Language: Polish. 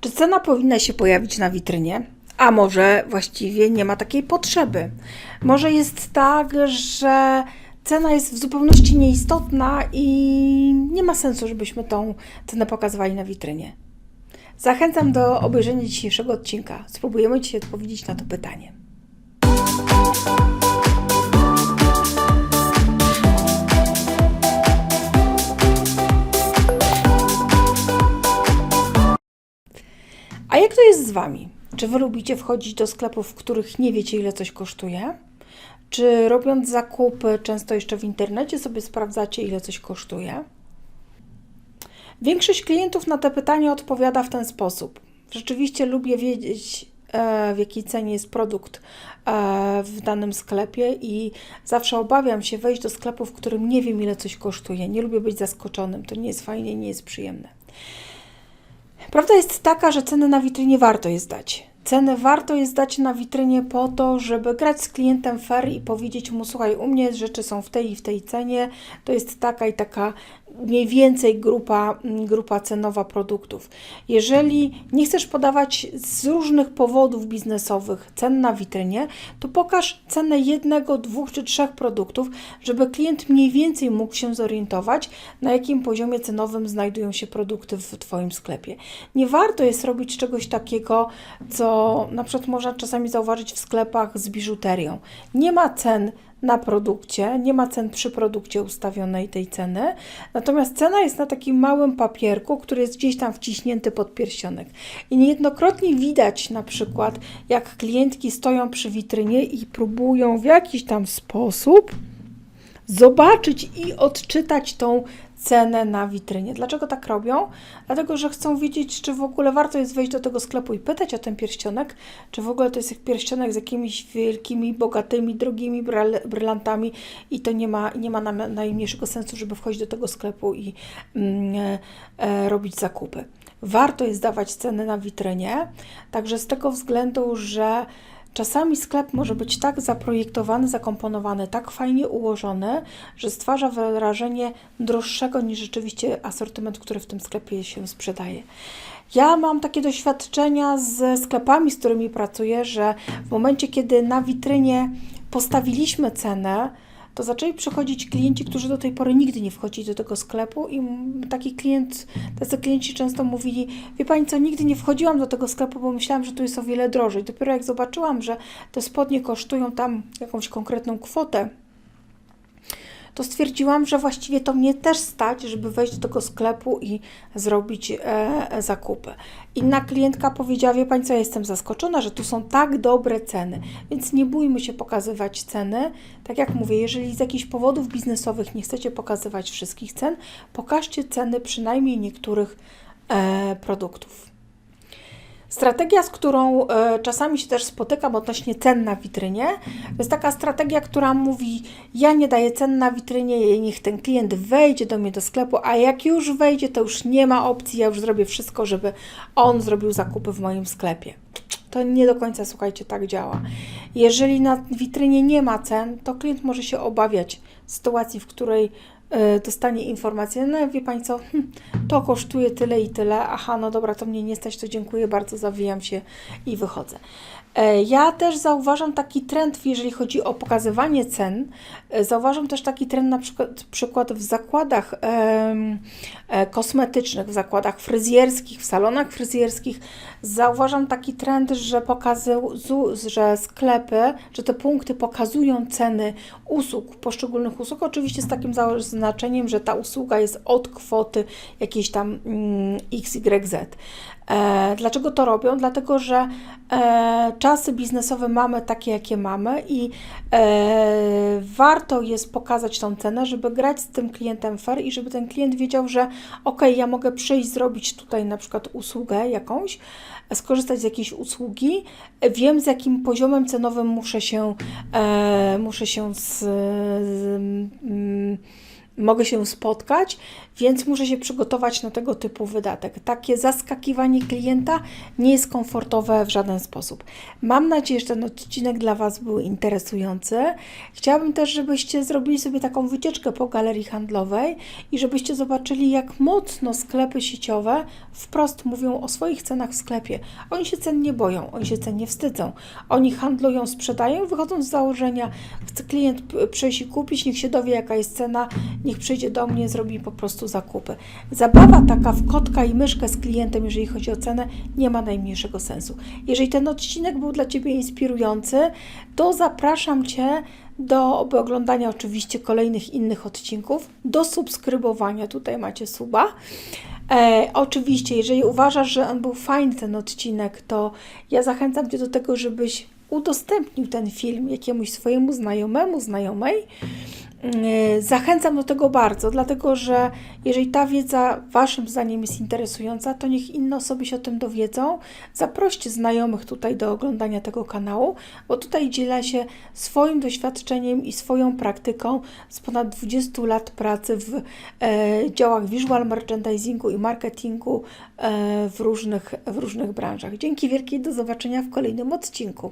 Czy cena powinna się pojawić na witrynie? A może właściwie nie ma takiej potrzeby? Może jest tak, że cena jest w zupełności nieistotna i nie ma sensu, żebyśmy tą cenę pokazywali na witrynie? Zachęcam do obejrzenia dzisiejszego odcinka. Spróbujemy dzisiaj odpowiedzieć na to pytanie. Wami? Czy Wy lubicie wchodzić do sklepów, w których nie wiecie, ile coś kosztuje? Czy robiąc zakupy, często jeszcze w internecie sobie sprawdzacie, ile coś kosztuje? Większość klientów na te pytania odpowiada w ten sposób. Rzeczywiście lubię wiedzieć, e, w jakiej cenie jest produkt e, w danym sklepie i zawsze obawiam się wejść do sklepu, w którym nie wiem, ile coś kosztuje. Nie lubię być zaskoczonym. To nie jest fajnie, nie jest przyjemne. Prawda jest taka, że ceny na witrynie warto jest dać. Ceny warto jest dać na witrynie po to, żeby grać z klientem fair i powiedzieć mu: Słuchaj, u mnie rzeczy są w tej i w tej cenie, to jest taka i taka mniej więcej grupa, grupa cenowa produktów. Jeżeli nie chcesz podawać z różnych powodów biznesowych cen na witrynie, to pokaż cenę jednego, dwóch czy trzech produktów, żeby klient mniej więcej mógł się zorientować, na jakim poziomie cenowym znajdują się produkty w Twoim sklepie. Nie warto jest robić czegoś takiego, co na przykład można czasami zauważyć w sklepach z biżuterią. Nie ma cen na produkcie, nie ma cen przy produkcie ustawionej tej ceny, natomiast cena jest na takim małym papierku, który jest gdzieś tam wciśnięty pod pierścionek. I niejednokrotnie widać na przykład, jak klientki stoją przy witrynie i próbują w jakiś tam sposób zobaczyć i odczytać tą cenę na witrynie. Dlaczego tak robią? Dlatego, że chcą wiedzieć, czy w ogóle warto jest wejść do tego sklepu i pytać o ten pierścionek, czy w ogóle to jest pierścionek z jakimiś wielkimi, bogatymi, drogimi brylantami i to nie ma, nie ma najmniejszego sensu, żeby wchodzić do tego sklepu i mm, e, robić zakupy. Warto jest dawać ceny na witrynie, także z tego względu, że Czasami sklep może być tak zaprojektowany, zakomponowany, tak fajnie ułożony, że stwarza wrażenie droższego niż rzeczywiście asortyment, który w tym sklepie się sprzedaje. Ja mam takie doświadczenia ze sklepami, z którymi pracuję, że w momencie, kiedy na witrynie postawiliśmy cenę, to zaczęli przychodzić klienci, którzy do tej pory nigdy nie wchodzili do tego sklepu i taki klient, tacy klienci często mówili, wie Pani co, nigdy nie wchodziłam do tego sklepu, bo myślałam, że tu jest o wiele drożej. Dopiero jak zobaczyłam, że te spodnie kosztują tam jakąś konkretną kwotę, to stwierdziłam, że właściwie to mnie też stać, żeby wejść do tego sklepu i zrobić e, zakupy. Inna klientka powiedziała, wie Pani co, ja jestem zaskoczona, że tu są tak dobre ceny, więc nie bójmy się pokazywać ceny. Tak jak mówię, jeżeli z jakichś powodów biznesowych nie chcecie pokazywać wszystkich cen, pokażcie ceny przynajmniej niektórych e, produktów. Strategia, z którą e, czasami się też spotykam odnośnie cen na witrynie, to jest taka strategia, która mówi: Ja nie daję cen na witrynie, niech ten klient wejdzie do mnie do sklepu, a jak już wejdzie, to już nie ma opcji, ja już zrobię wszystko, żeby on zrobił zakupy w moim sklepie. To nie do końca, słuchajcie, tak działa. Jeżeli na witrynie nie ma cen, to klient może się obawiać sytuacji, w której dostanie informację, no wie Pani co, hm, to kosztuje tyle i tyle, aha, no dobra, to mnie nie stać, to dziękuję bardzo, zawijam się i wychodzę. E, ja też zauważam taki trend, jeżeli chodzi o pokazywanie cen. E, zauważam też taki trend na przykład, przykład w zakładach e, kosmetycznych, w zakładach fryzjerskich, w salonach fryzjerskich. Zauważam taki trend, że, pokazu, że sklepy, że te punkty pokazują ceny usług, poszczególnych usług, oczywiście z takim zaznaczeniem, że ta usługa jest od kwoty jakiejś tam mm, XYZ. E, dlaczego to robią? Dlatego, że e, czasy biznesowe mamy takie, jakie mamy i e, warto jest pokazać tą cenę, żeby grać z tym klientem fair i żeby ten klient wiedział, że ok, ja mogę przyjść, zrobić tutaj na przykład usługę jakąś, skorzystać z jakiejś usługi, wiem z jakim poziomem cenowym muszę się, muszę się z, z, mogę się spotkać, więc muszę się przygotować na tego typu wydatek. Takie zaskakiwanie klienta nie jest komfortowe w żaden sposób. Mam nadzieję, że ten odcinek dla Was był interesujący. Chciałabym też, żebyście zrobili sobie taką wycieczkę po galerii handlowej i żebyście zobaczyli, jak mocno sklepy sieciowe wprost mówią o swoich cenach w sklepie. Oni się cen nie boją, oni się cen nie wstydzą. Oni handlują, sprzedają, wychodzą z założenia, chce klient przyjść i kupić, niech się dowie, jaka jest cena, niech przyjdzie do mnie, zrobi po prostu zakupy. Zabawa taka w kotka i myszkę z klientem, jeżeli chodzi o cenę, nie ma najmniejszego sensu. Jeżeli ten odcinek był dla Ciebie inspirujący, to zapraszam Cię do oglądania oczywiście kolejnych innych odcinków, do subskrybowania, tutaj macie suba. E, oczywiście, jeżeli uważasz, że on był fajny, ten odcinek, to ja zachęcam Cię do tego, żebyś udostępnił ten film jakiemuś swojemu znajomemu, znajomej. E, Zachęcam do tego bardzo, dlatego że jeżeli ta wiedza Waszym zdaniem jest interesująca, to niech inne osoby się o tym dowiedzą. Zaproście znajomych tutaj do oglądania tego kanału, bo tutaj dzielę się swoim doświadczeniem i swoją praktyką z ponad 20 lat pracy w e, działach visual merchandisingu i marketingu e, w, różnych, w różnych branżach. Dzięki wielkie, do zobaczenia w kolejnym odcinku.